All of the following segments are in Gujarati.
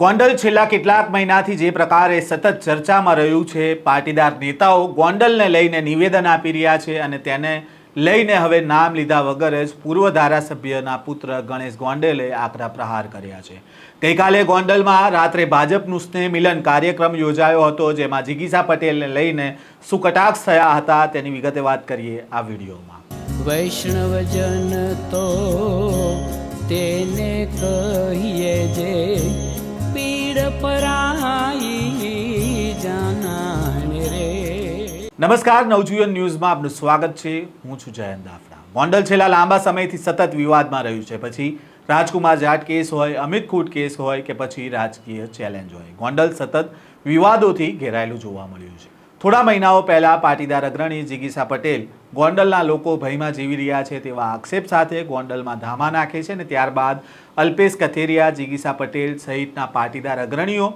ગોંડલ છેલ્લા કેટલાક મહિનાથી જે પ્રકારે સતત ચર્ચામાં રહ્યું છે, પાટીદાર નેતાઓ ગોંડલને લઈને નિવેદન આપી રહ્યા છે અને તેને લઈને હવે નામ લીધા વગર જ પૂર્વ ધારાસભ્યના પુત્ર ગણેશ ગોંડલે આકરા પ્રહાર કર્યા છે. ગઈકાલે ગોંડલમાં રાત્રે ભાજપનું સ્નેહ મિલન કાર્યક્રમ યોજાયો હતો, જેમાં જિગીસા પટેલને લઈને શું કટાક્ષ થયા હતા. તેની વિગતે વાત કરીએ આ વિડીયોમાં. વૈષ્ણવજન તો તેને કહીએ જે નમસ્કાર, નવજીવન ન્યૂઝમાં આપનું સ્વાગત છે. હું છું જયંત દાફડા. ગોંડલ છેલ્લા લાંબા સમયથી સતત વિવાદમાં રહ્યું છે. પછી રાજકુમાર જાટ કેસ હોય, અમિત ખૂટ કેસ હોય કે પછી રાજકીય ચેલેન્જ હોય. ગોંડલ સતત વિવાદોથી ઘેરાયેલું જોવા મળ્યું છે. થોડા મહિનાઓ પહેલાં પાટીદાર અગ્રણી જિગીસા પટેલ ગોંડલના લોકો ભયમાં જીવી રહ્યા છે તેવા આક્ષેપ સાથે ગોંડલમાં ધામા નાખે છે અને ત્યારબાદ અલ્પેશ કથેરિયા, જીગીસા પટેલ સહિતના પાટીદાર અગ્રણીઓ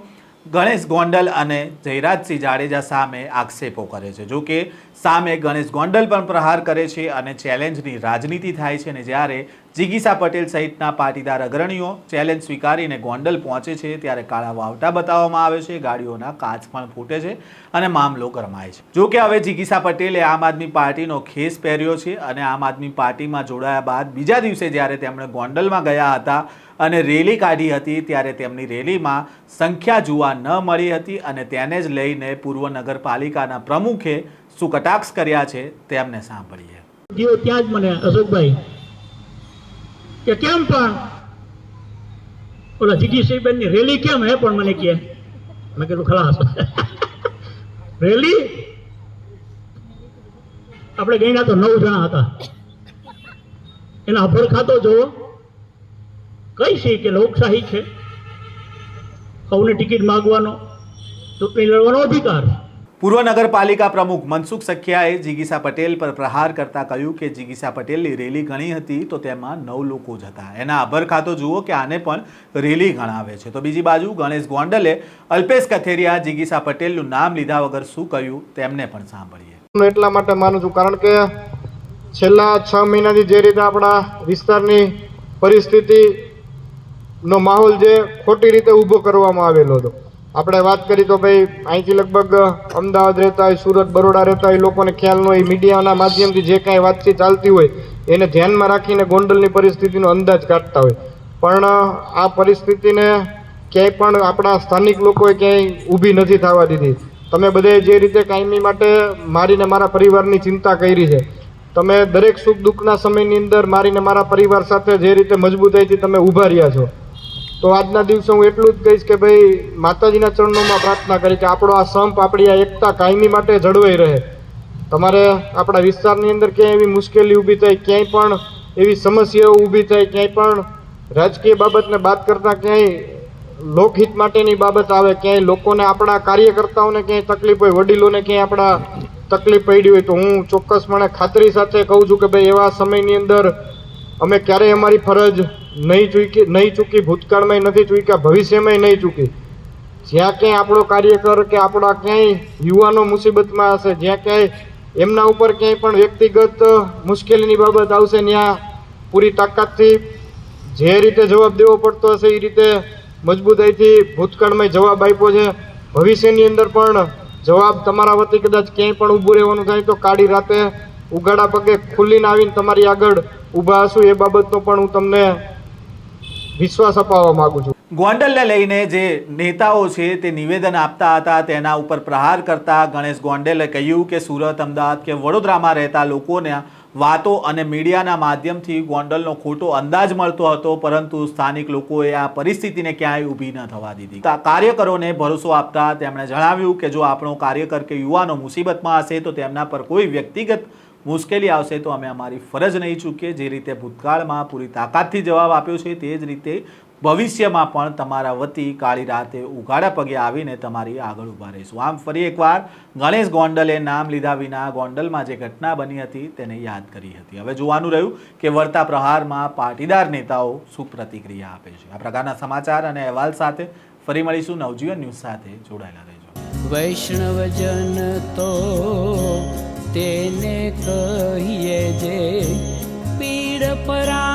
ગણેશ ગોંડલ અને જયરાજસિંહ જાડેજા સામે આક્ષેપો કરે છે. જો કે સામે ગણેશ ગોંડલ પણ પ્રહાર કરે છે અને ચેલેન્જની રાજનીતિ થાય છે અને જ્યારે જિગીસા પટેલ સહિતના પાટીદાર અગ્રણીઓ ચેલેન્જ સ્વીકારીને ગોંડલ પહોંચે છે ત્યારે કાળા વાવટા બતાવવામાં આવે છે, ગાડીઓના કાચ પણ ફૂટે છે અને મામલો ગરમાય છે. જો કે હવે જિગીસા પટેલે આમ આદમી પાર્ટીનો ખેસ પહેર્યો છે અને આમ આદમી પાર્ટીમાં જોડાયા બાદ બીજા દિવસે જ્યારે તેમણે ગોંડલમાં ગયા હતા અને રેલી કાઢી હતી, ત્યારે તેમની રેલીમાં સંખ્યા જોવા ન મળી હતી અને તેને જ લઈને પૂર્વ નગરપાલિકાના પ્રમુખે શું કટાક્ષ કર્યા છે, તેમને સાંભળીએ. ત્યાં જ મને અશોકભાઈ કે કેમ પણ? ઓલા જીગીસીબેનની રેલી કેમ હે પણ મને કે મેં કીધું, ખલાસ. રેલી? આપણે ગઈના તો નવ જણા હતા. એના અભર ખાતો જોવો. કઈ છે કે લોકશાહી છે? સૌને ટિકિટ માગવાનો ચૂંટણી લડવાનો અધિકાર. પૂર્વ નગરપાલિકા પ્રમુખ મનસુખ સખિયાએ જીગીસા પટેલ પર પ્રહાર કરતા કહ્યું કે જીગીસા પટેલની રેલી ઘણી હતી તો તેમાં નવ લોકો જ હતા. એના આભર ખાતો જુઓ કે આને પણ રેલી ગણાવે છે. તો બીજી બાજુ ગણેશ ગોંડલે અલ્પેશ કથેરિયા જીગીસા પટેલનું નામ લીધા વગર શું કહ્યું તેમને પણ સાંભળીએ. એટલા માટે માનું છું, કારણ કે છેલ્લા છ મહિનાથી જે રીતે આપણા વિસ્તારની પરિસ્થિતિનો માહોલ જે ખોટી રીતે ઊભો કરવામાં આવેલો હતો. આપણે વાત કરી તો ભાઈ, અહીંથી લગભગ અમદાવાદ રહેતા હોય, સુરત, બરોડા રહેતા હોય લોકોને ખ્યાલ ન હોય મીડિયાના માધ્યમથી જે કાંઈ વાતચીત ચાલતી હોય, એને ધ્યાનમાં રાખીને ગોંડલની પરિસ્થિતિનો અંદાજ કાઢતા હોય. પણ આ પરિસ્થિતિને ક્યાંય પણ આપણા સ્થાનિક લોકોએ ક્યાંય ઊભી નથી થવા દીધી. તમે બધે જે રીતે કાયમી માટે મારીને મારા પરિવારની ચિંતા કરી છે, તમે દરેક સુખ દુઃખના સમયની અંદર મારીને મારા પરિવાર સાથે જે રીતે મજબૂતાઈથી તમે ઊભા રહ્યા છો તો આજના દિવસે હું એટલું જ કહીશ કે ભાઈ, માતાજીના ચરણોમાં પ્રાર્થના કરી કે આપણો આ સંપ આપણી આ એકતા કાયમી માટે જળવાઈ રહે. તમારે આપણા વિસ્તારની અંદર ક્યાંય એવી મુશ્કેલી ઊભી થાય, ક્યાંય પણ એવી સમસ્યાઓ ઊભી થાય, ક્યાંય પણ રાજકીય બાબતને બાદ કરતાં ક્યાંય લોકહિત માટેની બાબત આવે, ક્યાંય લોકોને આપણા કાર્યકર્તાઓને ક્યાંય તકલીફ હોય, વડીલોને ક્યાંય આપણા તકલીફ પડી હોય, તો હું ચોક્કસપણે ખાતરી સાથે કહું છું કે ભાઈ, એવા સમયની અંદર અમે ક્યારેય અમારી ફરજ નહીં ચૂકી નહીં ચૂકી, ભૂતકાળમાં નથી ચૂક્યા, ભવિષ્યમાં નહીં ચૂકી. જ્યાં ક્યાંય આપણો કાર્યકર કે આપણા ક્યાંય યુવાનો મુસીબતમાં હશે, જ્યાં ક્યાંય એમના ઉપર ક્યાંય પણ વ્યક્તિગત મુશ્કેલીની બાબત આવશે, ત્યાં પૂરી તાકાતથી જે રીતે જવાબ દેવો પડતો હશે, એ રીતે મજબૂતાઈથી ભૂતકાળમાં જવાબ આપ્યો છે. ભવિષ્યની અંદર પણ જવાબ તમારા વતી કદાચ ક્યાંય પણ ઊભું રહેવાનું થાય, તો કાળી રાતે ઉગાડા પગે ખુલ્લીને આવીને તમારી આગળ ઊભા હશું. એ બાબતનો પણ હું તમને વિશ્વાસ અપાવવા માંગુ છું. ગોંડલને લઈને જે નેતાઓ છે તે નિવેદન આપતા હતા, તેના ઉપર પ્રહાર કરતા ગણેશ ગોંડલે કહ્યું કે સુરત, અમદાવાદ કે વડોદરામાં રહેતા લોકોને વાતો અને મીડિયાના માધ્યમથી ગોંડલનો ખોટો અંદાજ મળતો હતો, પરંતુ સ્થાનિક લોકોએ આ પરિસ્થિતિને ક્યાંય ઊભી ન થવા દીધી. કાર્યકરોને ભરોસો આપતા તેમણે જણાવ્યું કે જો આપણો કાર્યકર કે યુવાનો મુસીબતમાં હશે, તો તેમના પર કોઈ વ્યક્તિગત મુશ્કેલી આવશે તો અમે અમારી ફરજ નહીં ચૂકીએ. જે રીતે ભૂતકાળમાં પૂરી તાકાતથી જવાબ આપ્યો છે તે જ રીતે ભવિષ્યમાં પણ તમારા વતી કાળી રાતે ઉઘાડા પગે આવીને તમારી આગળ ઊભા રહીશું. આમ ફરી એકવાર ગણેશ ગોંડલે નામ લીધા વિના ગોંડલમાં જે ઘટના બની હતી તેને યાદ કરી હતી. હવે જોવાનું રહ્યું કે વર્તા પ્રહારમાં પાટીદાર નેતાઓ શું પ્રતિક્રિયા આપે છે. આ પ્રકારના સમાચાર અને અહેવાલ સાથે ફરી મળીશું. નવજીવન ન્યૂઝ સાથે જોડાયેલા રહેજો. વૈષ્ણવજન તો કહીએ જે પીડ પરાઈ